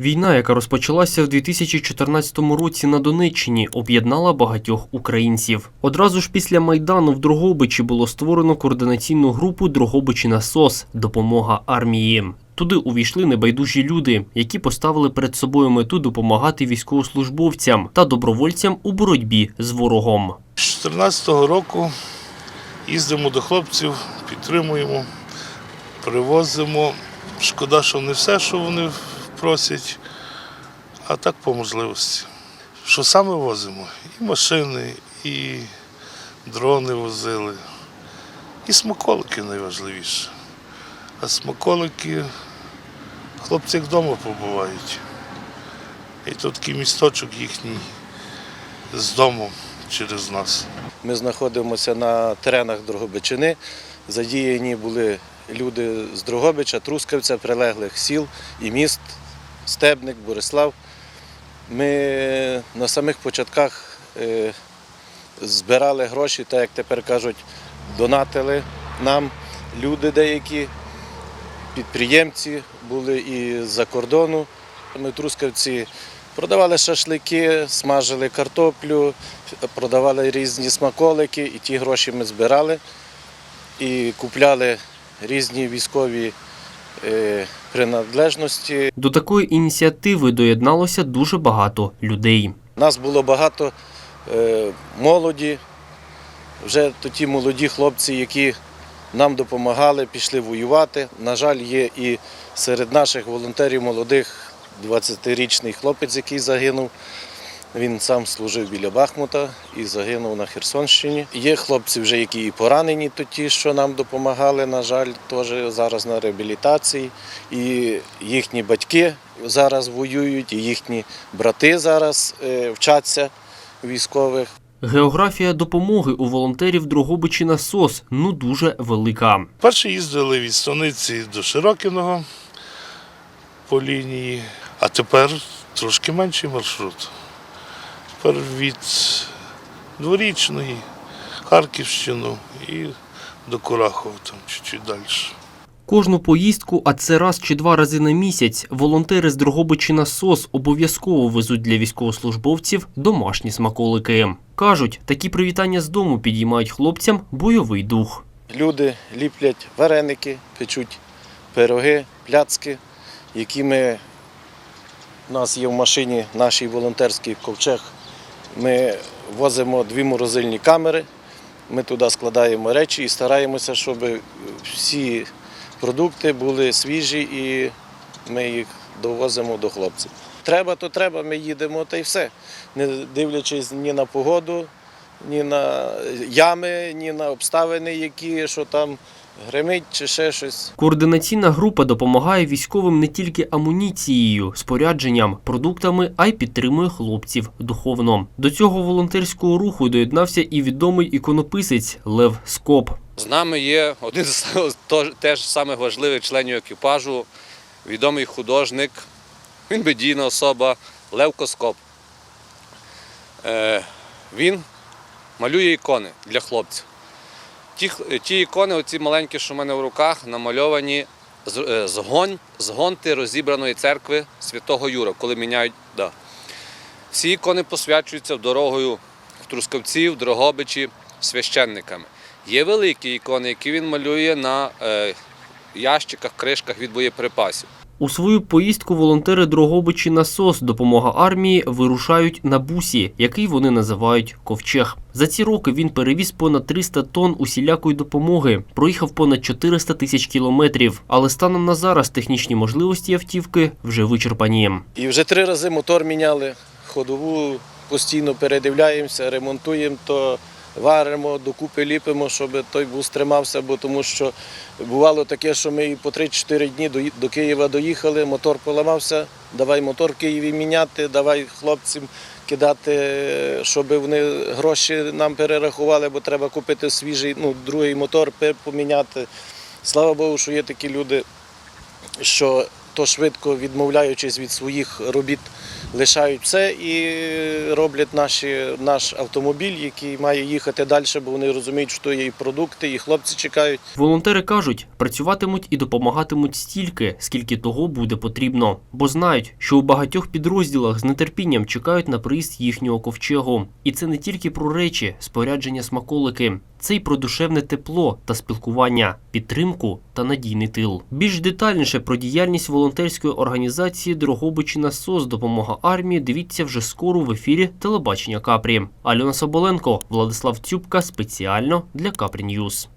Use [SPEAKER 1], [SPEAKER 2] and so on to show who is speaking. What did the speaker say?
[SPEAKER 1] Війна, яка розпочалася в 2014 році на Донеччині, об'єднала багатьох українців. Одразу ж після майдану в Дрогобичі було створено координаційну групу Дрогобичі СОС Допомога армії. Туди увійшли небайдужі люди, які поставили перед собою мету допомагати військовослужбовцям та добровольцям у боротьбі з ворогом.
[SPEAKER 2] З 2014 року їздимо до хлопців, підтримуємо, привозимо. Шкода, що не все, що вони просять, а так по можливості. Що саме возимо? І машини, і дрони возили, і смаколики найважливіше. А смаколики хлопці вдома побувають. І тут такий місточок їхній з дому через нас.
[SPEAKER 3] Ми знаходимося на теренах Дрогобичини. Задіяні були люди з Дрогобича, Трускавця, прилеглих сіл і міст, Стебник, Борислав. Ми на самих початках е, збирали гроші, так як тепер кажуть, донатили нам люди деякі, підприємці були і з-за кордону. Ми Трускавці продавали шашлики, смажили картоплю, продавали різні смаколики, і ті гроші ми збирали і купляли різні військові приналежності.
[SPEAKER 1] До такої ініціативи доєдналося дуже багато людей.
[SPEAKER 3] Нас було багато е, молоді, вже то ті молоді хлопці, які нам допомагали, пішли воювати. На жаль, є і серед наших волонтерів молодих 20-річний хлопець, який загинув. Він сам служив біля Бахмута і загинув на Херсонщині. Є хлопці, вже які і поранені, то ті, що нам допомагали, на жаль, теж зараз на реабілітації. І їхні батьки зараз воюють, і їхні брати зараз е, вчаться військових.
[SPEAKER 1] Географія допомоги у волонтерів Дрогобичі СОС ну дуже велика.
[SPEAKER 2] Перші їздили від Станиці до Широкіного по лінії, а тепер трошки менший маршрут. Тепер від Дворічної, Харківщину і до Курахова, там чуть-чуть далі.
[SPEAKER 1] Кожну поїздку, а це раз чи два рази на місяць, волонтери з Дрогобичі на СОС обов'язково везуть для військовослужбовців домашні смаколики. Кажуть, такі привітання з дому підіймають хлопцям бойовий дух.
[SPEAKER 3] Люди ліплять вареники, печуть пироги, пляцки, які ми у нас є в машині нашій волонтерський ковчег. Ми возимо дві морозильні камери, ми туди складаємо речі і стараємося, щоб всі продукти були свіжі і ми їх довозимо до хлопців. Треба, то треба, ми їдемо та й все. Не дивлячись ні на погоду, ні на ями, ні на обставини, які що там гримить чи ще щось.
[SPEAKER 1] Координаційна група допомагає військовим не тільки амуніцією, спорядженням, продуктами, а й підтримує хлопців духовно. До цього волонтерського руху доєднався і відомий іконописець Лев Скоп.
[SPEAKER 4] З нами є один з теж самих важливих членів екіпажу, відомий художник, він медійна особа Лев Коскоп. Е, він малює ікони для хлопців. Ті, ті ікони, оці маленькі, що в мене в руках, намальовані з, е, з, гонь, з гонти розібраної церкви святого Юра, коли міняють. Да. Всі ікони посвячуються дорогою в Трускавці, в Дрогобичі священниками. Є великі ікони, які він малює на е, ящиках, кришках від боєприпасів.
[SPEAKER 1] У свою поїздку волонтери Дрогобичі на СОС допомога армії вирушають на бусі, який вони називають ковчег. За ці роки він перевіз понад 300 тонн усілякої допомоги, проїхав понад 400 тисяч кілометрів. Але станом на зараз технічні можливості автівки вже вичерпані.
[SPEAKER 3] І вже три рази мотор міняли, ходову постійно передивляємося, ремонтуємо, то варимо, докупи ліпимо, щоб той бус тримався, бо тому що бувало таке, що ми по 3-4 дні до, Києва доїхали, мотор поламався, давай мотор Києві міняти, давай хлопцям кидати, щоб вони гроші нам перерахували, бо треба купити свіжий, ну, другий мотор поміняти. Слава Богу, що є такі люди, що то швидко відмовляючись від своїх робіт, лишають все і роблять наші, наш автомобіль, який має їхати далі, бо вони розуміють, що є і продукти, і хлопці чекають.
[SPEAKER 1] Волонтери кажуть, працюватимуть і допомагатимуть стільки, скільки того буде потрібно, бо знають, що у багатьох підрозділах з нетерпінням чекають на приїзд їхнього ковчегу. І це не тільки про речі, спорядження смаколики. Це й про душевне тепло та спілкування, підтримку та надійний тил. Більш детальніше про діяльність волонтерської організації Дрогобичина СОС допомога армії. Дивіться вже скоро в ефірі телебачення Капрі. Альона Соболенко, Владислав Цюбка спеціально для Капрі Ньюз.